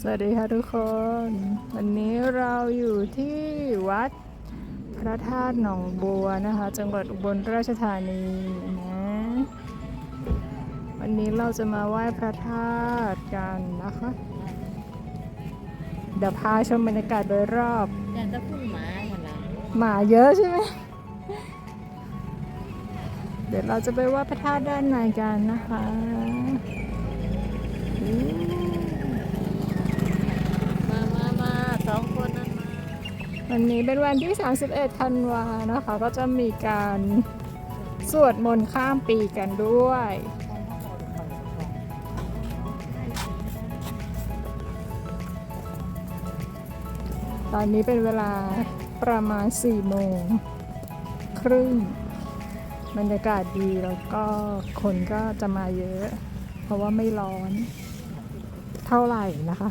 สวัสดีค่ะทุกคน วันนี้เราอยู่ที่วัดพระธาตุหนองบัวนะคะ จังหวัดอุบลราชธานีนะวันนี้เราจะมาไหว้พระธาตุกันนะคะเดี๋ยวพาชมบรรยากาศโดยรอบอยากจะพึ่งหมาขนาดหมาเยอะใช่ไหมเดี๋ยวเราจะไปไหว่าพระธาตุด้านในกันนะคะ วันนี้เป็นวันที่ 31 ธันวานะคะ ก็จะมีการสวดมนต์ข้ามปีกันด้วย ตอนนี้เป็นเวลาประมาณ 4 โมง ครึ่ง บรรยากาศดีแล้วก็คนก็จะมาเยอะ เพราะว่าไม่ร้อนเท่าไหร่นะคะ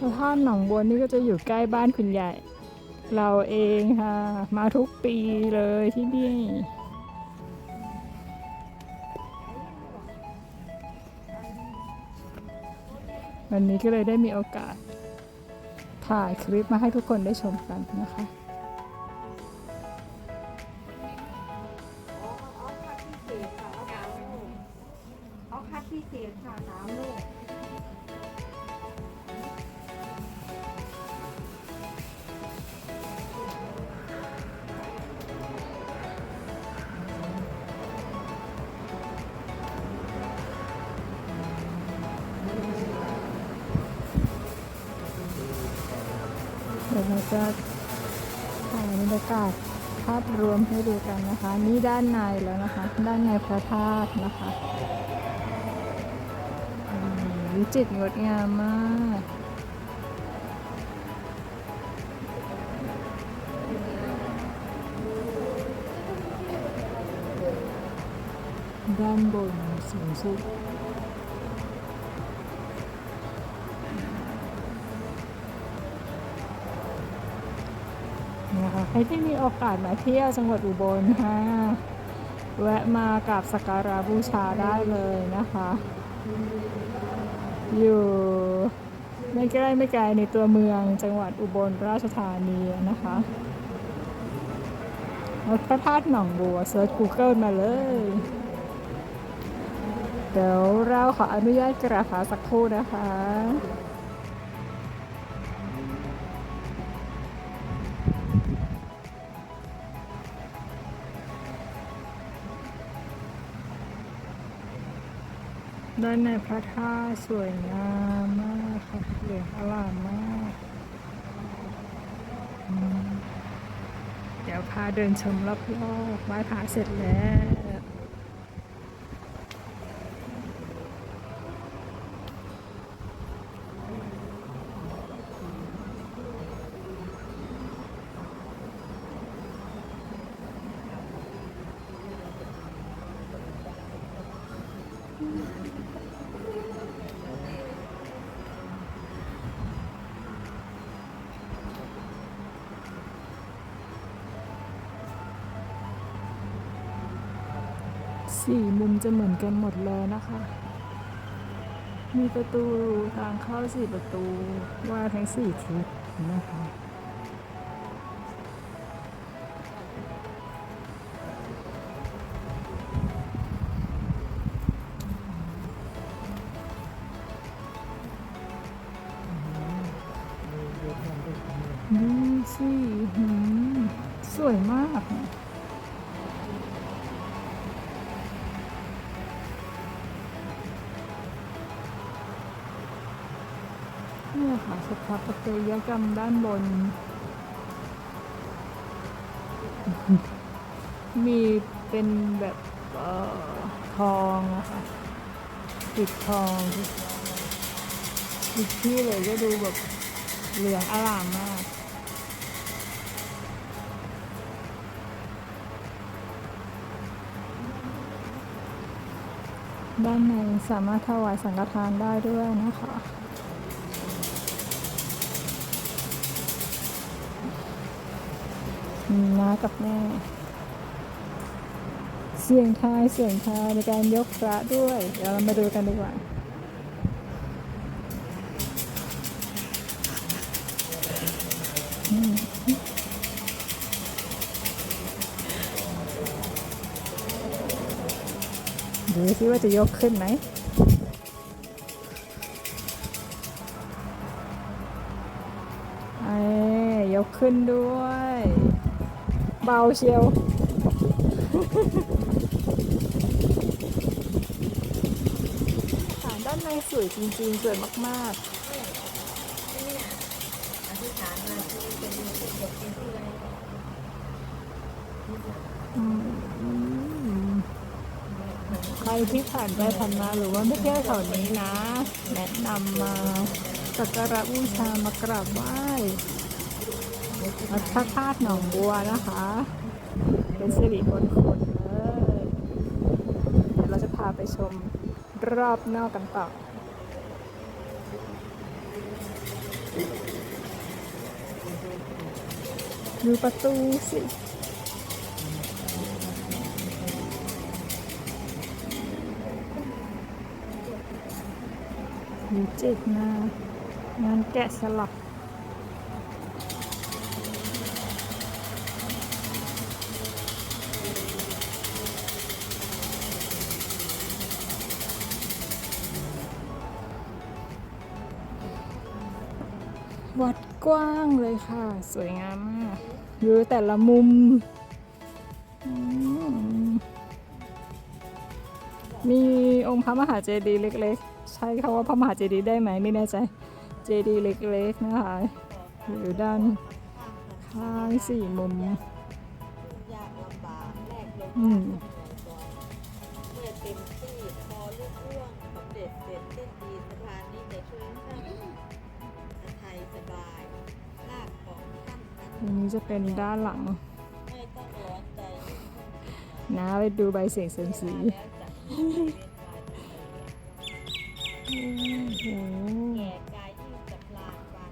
พระธาตุหนองบัวนี่ก็จะอยู่ใกล้บ้านคุณยายเราเองค่ะ มาทุกปีเลยที่นี่วันนี้ก็เลยได้มีโอกาส ถ่ายคลิปมาให้ทุกคนได้ชมกันนะคะ เอาคัดพิเศษค่ะสามลู จะถ่ายบรรยากาศภาพรวมให้ดูกันนะคะ นี่ด้านในแล้วนะคะ ด้านในพระธาตุนะคะอืมวิจิตรงดงามมากด้านบนสูงสุด ใครที่มีโอกาสมาเที่ยวจังหวัดอุบลค่ะแวะมากราบสักการะบูชาได้เลยนะคะ อยู่ไม่ใกล้ไม่ไกลในตัวเมืองจังหวัดอุบลราชธานีนะคะวัดพระธาตุหนองบัวเซิร์ช Google มาเลย เดี๋ยวเราขออนุญาตกราบพระสักครู่นะคะ ด้านในพระธาตุสวยงามมากค่ะเหลืองอลามมาก เดี๋ยวพาเดินชมรอบๆไหว้พระเสร็จแล้ว สี่มุมจะเหมือนกันหมดเลยนะคะ มีประตูทางเข้าสี่ประตูว่าทั้งสี่ทิศนะคะดูสิสวยมาก ถาปัตยกรรมด้านบน มีเป็นแบบออทองอะค่ะติดทองอีกที่เลยก็ดูแบบเหลืองอร่ามมากด้านในสามารถถวายสังฆทานได้ด้วยนะคะ น้ากับแม่ เสียงทายเสียงทายในการยกพระด้วย เดี๋ยวเรามาดูกันดีกว่าดูซิว่าจะยกขึ้นไหมเอ้ยกขึ้นด้วย บาเชียวด้านในสวยจริงๆ สวยมากอธิษฐากเป็นที่อะไรๆใครที่ผ่านไปผ่านมาหรือว่าไม่เที่ยวแถวนี้นะ แนะนำมาสักการะบูชามากราบไหว้ วัดพระธาตุหนองบัวนะคะ เป็นสิริมงคลเลยเดี๋ยวเราจะพาไปชมรอบนอกกันต่อดูประตูสิดูจิกมางานแกะสลัก วัดกว้างเลยค่ะ สวยงามมากดูแต่ละมุม มีองค์พระมหาเจดีย์เล็ก ๆ ใช้คำว่าพระมหาเจดีย์ได้ไหมไม่แน่ใจ เจดีย์เล็ก ๆ นะคะอยู่ด้านข้างสี่มุมอืม อันนี้จะเป็นด้านหลังนะไปดูใบเสียงเซยมซีแล้วจะมีเวรวายโอ้โหแก่กายยิ่งจะพลานสบาย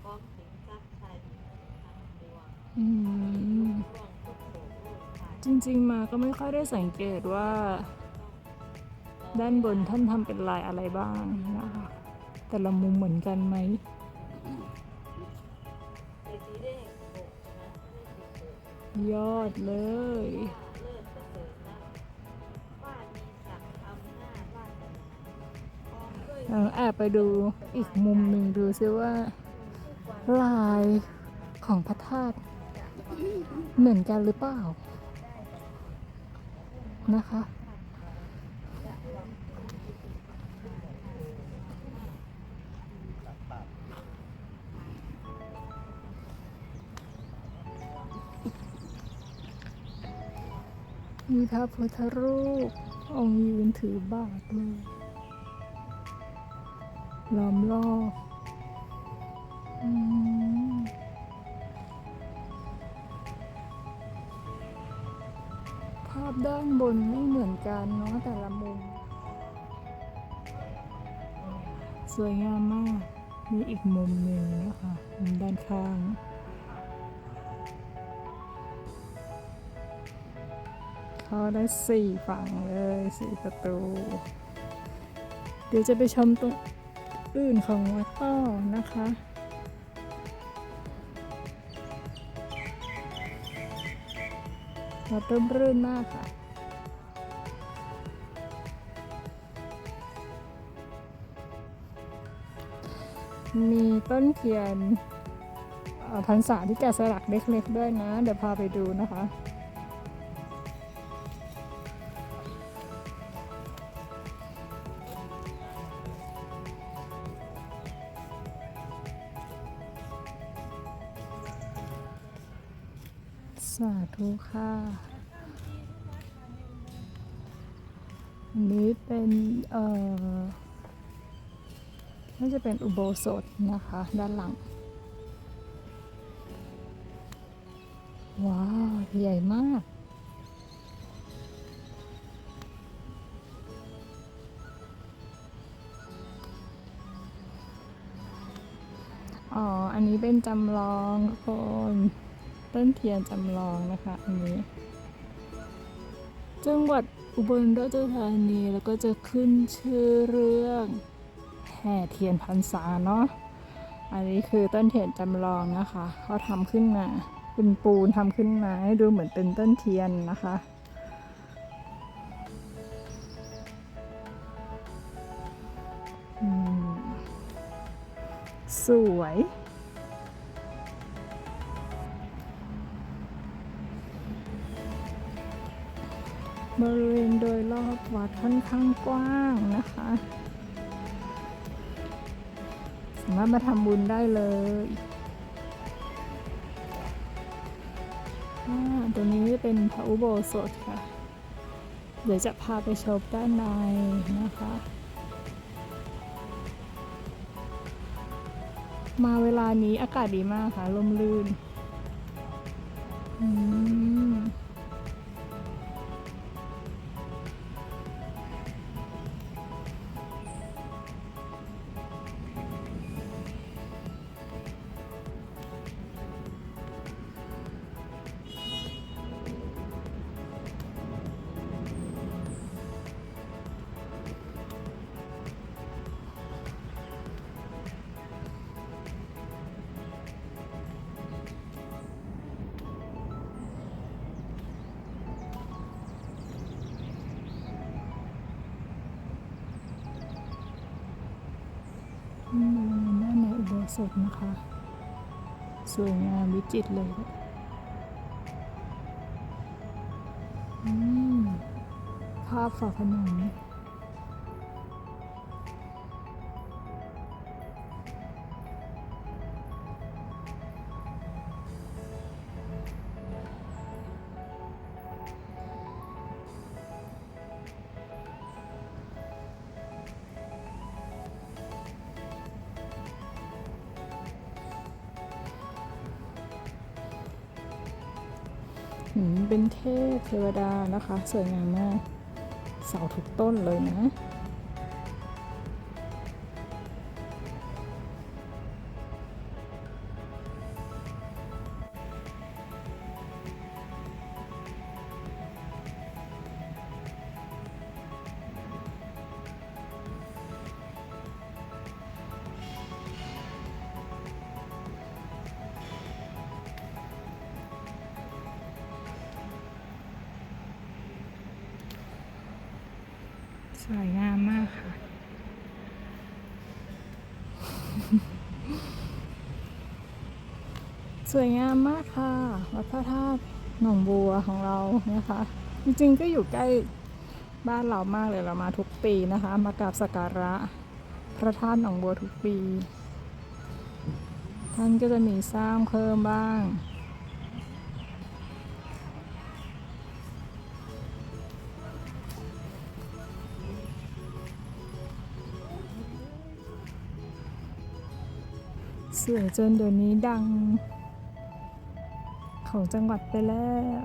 จร้อมถึงจริงๆมาก็ไม่ค่อยได้สังเกตว่า ด้านบนท่านทำเป็นลายอะไรบ้างนะคะแต่ละมุมเหมือนกันไหมยอดเลยแอบไปดูอีกมุมหนึ่งดูซิว่า ลายของพระธาตุเหมือนกันหรือเปล่า นะคะ มีพระพุทธรูป องค์ยืนถือบาทเลยล้อมรอบอืมภาพด้านบนไม่เหมือนกันเนาะแต่ละมุม สวยงามมาก มีอีกมุมหนึ่งนะคะมุมด้านข้าง เขาได้สี่ฝั่งเลยสี่ประตู เดี๋ยวจะไปชมตรงอื่นของวัดต่อนะคะวัดร่มรื่นมากค่ะมีต้นเทียนพรรษาที่แกะสลักเล็กๆด้วยนะ เดี๋ยวพาไปดูนะคะ อันนี้เป็นเอ่อน่าจะเป็นอุโบสถนะคะ ด้านหลัง ว้าว ใหญ่มาก อ๋อ อันนี้เป็นจำลองทุกคนต้นเทียนจำลองนะคะ อันนี้ จังหวัด อุบลราชธานีแล้วก็จะขึ้นชื่อเรื่องแห่เทียนพรรษาเนาะอันนี้คือต้นเทียนจำลองนะคะเขาทำขึ้นมาเป็นปูนทำขึ้นมาให้ดูเหมือนเป็นต้นเทียนนะคะสวย บริเวณโดยรอบวัดค่อนข้างกว้างนะคะ สามารถมาทำบุญได้เลยอ่าตรงนี้เป็นพระอุโบสถค่ะ เดี๋ยวจะพาไปชมด้านในนะคะ มาเวลานี้อากาศดีมากค่ะลมลื่น อืม สดนะคะ สวยงามวิจิตรเลยภาพฝาผนัง เป็นเทพเทวดานะคะ สวยงามมากเสาทุกต้นเลยนะ สวยงามมากค่ะ สวยงามมากค่ะ วัดพระธาตุหนองบัวของเรานะคะ จริงๆก็อยู่ใกล้บ้านเรามากเลยเรามาทุกปีนะคะ มากราบสักการะพระธาตุหนองบัวทุกปี ท่านก็จะมีสร้างเพิ่มบ้าง สวยจนเดี๋ยวนี้ดัง ของจังหวัดไปแล้ว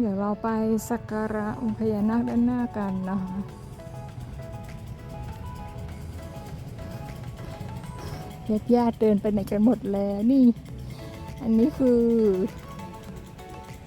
เดี๋ยวเราไปสักการะองค์พญานาคด้านหน้ากันนะคะญาติญาติเดินไปไหนกันหมดแล้วนี่ อันนี้คือ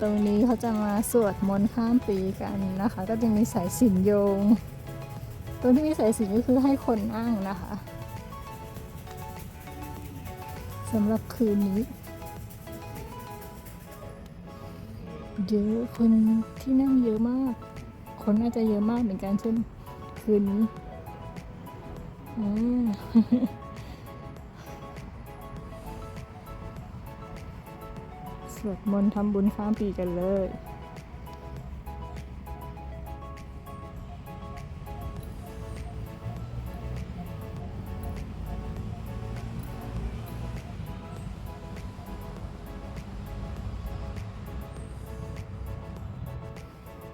ตรงนี้เขาจะมาสวดมนต์ข้ามปีกันนะคะ ก็จะมีสายสิญจนโยง ตรงที่มีสายสิญจนก็คือให้คนนั่งนะคะสำหรับคืนนี้เยอะคนที่นั่งเยอะมาก คนน่าจะเยอะมากเหมือนกันเช่นคืนนี้อ่า วดมนต์ทำบุญข้ามปีกันเลย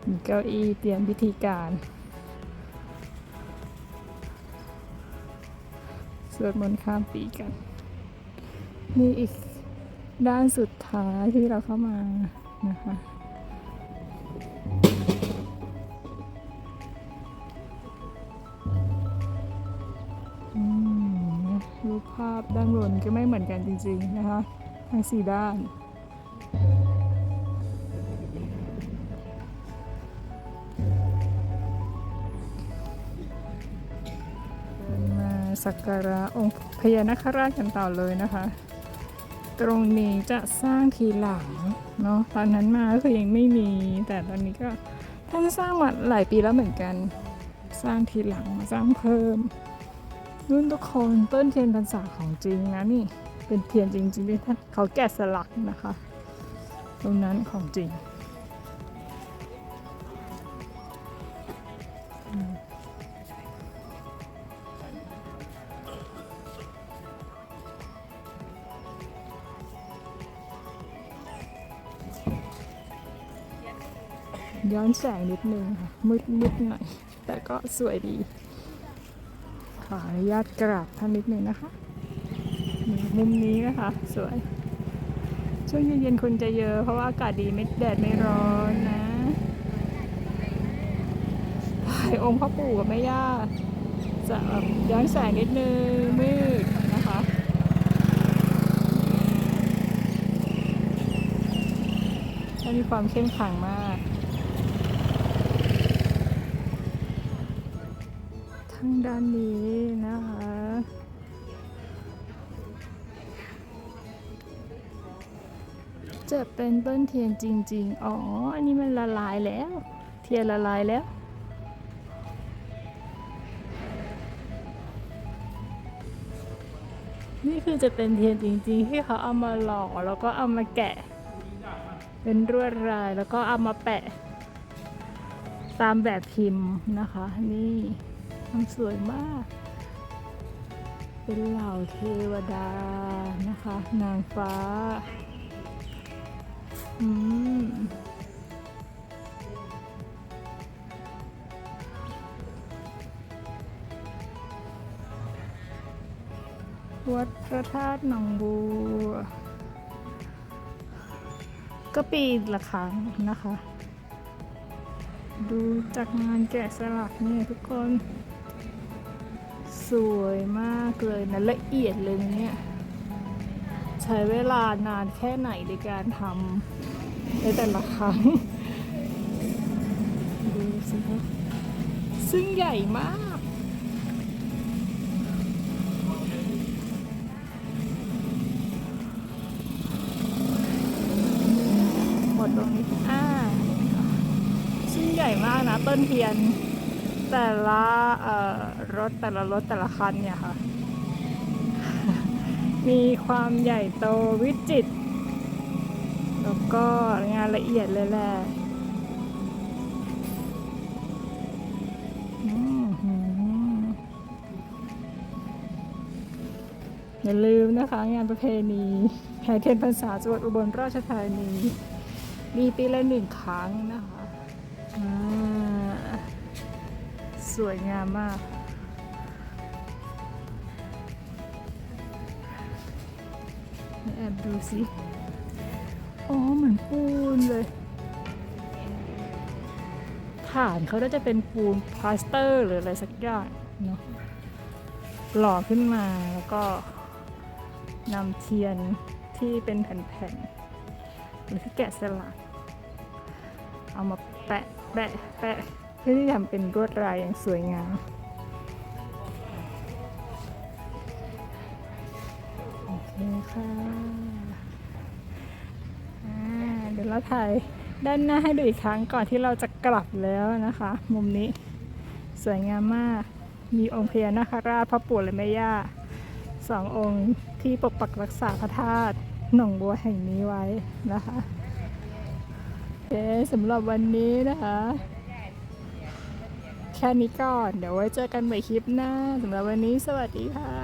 มีเก้าอี้เตรียมพิธีการสวดมนต์ข้ามปีกัน นี่อีก ด้านสุดท้ายที่เราเข้ามานะคะรูปภาพด้านบนก็ไม่เหมือนกันจริงๆนะคะทั้งสี่ด้านเดินมาสักการะองค์พญานาคราชกันต่อเลยนะคะ ตรงนี้จะสร้างทีหลังเนาะตอนนั้นมาก็คือยังไม่มี แต่ตอนนี้ก็ท่านสร้างมาหลายปีแล้วเหมือนกัน สร้างทีหลังมาสร้างเพิ่มรุ่นทุกคนต้นเทียนพรรษาของจริงนะนี่เป็นเทียนจริงๆที่ท่านเขาแกะสลักนะคะ ตรงนั้นของจริง ย้อนแสงนิดนึงค่ะ มืดมืดหน่อย แต่ก็สวยดี ขออนุญาตกราบท่านนิดนึงนะคะ มุมนี้นะคะสวย ช่วงเย็นๆคนจะเยอะ เพราะว่าอากาศดีไม่แดดไม่ร้อนนะถ่ายองค์พ่อปู่กับแม่ย่าจะย้อนแสงนิดนึงมืดนะคะมีความเข้มขลังมาก ทางด้านนี้นะคะ จะเป็นต้นเทียนจริง ๆ อ๋อ อันนี้มันละลายแล้ว เทียนละลายแล้วนี่คือจะเป็นเทียนจริงๆ ที่เขาเอามาหล่อแล้วก็เอามาแกะ เป็นรวดลายแล้วก็เอามาแปะ ตามแบบพิมพ์นะคะ นี่ มันสวยมาก เป็นเหล่าเทวดานะคะ นางฟ้า อืมวัดพระธาตุหนองบัวก็ปีละครั้งนะคะ ดูจากงานแกะสลักเนี่ยทุกคน สวยมากเลยนะละเอียดเลยเนี่ยใช้เวลานานแค่ไหนในการทำในแต่ละครั้งดูสิคะซึ่งใหญ่มาก หมดตรงนี้อ่าชิ้นใหญ่มากนะต้นเทียน แต่ละรถแต่ละรถแต่ละคันเนี่ยค่ะ มีความใหญ่โตวิจิตรแล้วก็งานละเอียดเลยแหละอือย่าลืมนะคะ งานประเพณีแห่เทียนพรรษาจังหวัดอุบลราชธานี มีปีละหนึ่งครั้งนะคะอ่า สวยงามมาก แอบดูสิ อ๋อ เหมือนปูนเลยฐานเขาน่าจะเป็นปูนพลาสเตอร์หรืออะไรสักอย่างเนาะหล่อขึ้นมาแล้วก็นำเทียนที่เป็นแผ่นๆหรือที่แกะสลักเอามาแปะแปะแปะ เพื่อที่จะทำเป็นลวดลายอย่างสวยงามโอเคค่ะเดี๋ยวเราถ่ายด้านหน้าให้ดูอีกครั้งก่อนที่เราจะกลับแล้วนะคะ มุมนี้สวยงามมากมีองค์พญานาคราชพ่อปู่และแม่ย่าสององค์ที่ปกปักรักษาพระธาตุหนองบัวแห่งนี้ไว้นะคะโอเคสำหรับวันนี้นะคะ แค่นี้ก่อน เดี๋ยวไว้เจอกันใหม่คลิปหน้าสำหรับวันนี้สวัสดีค่ะ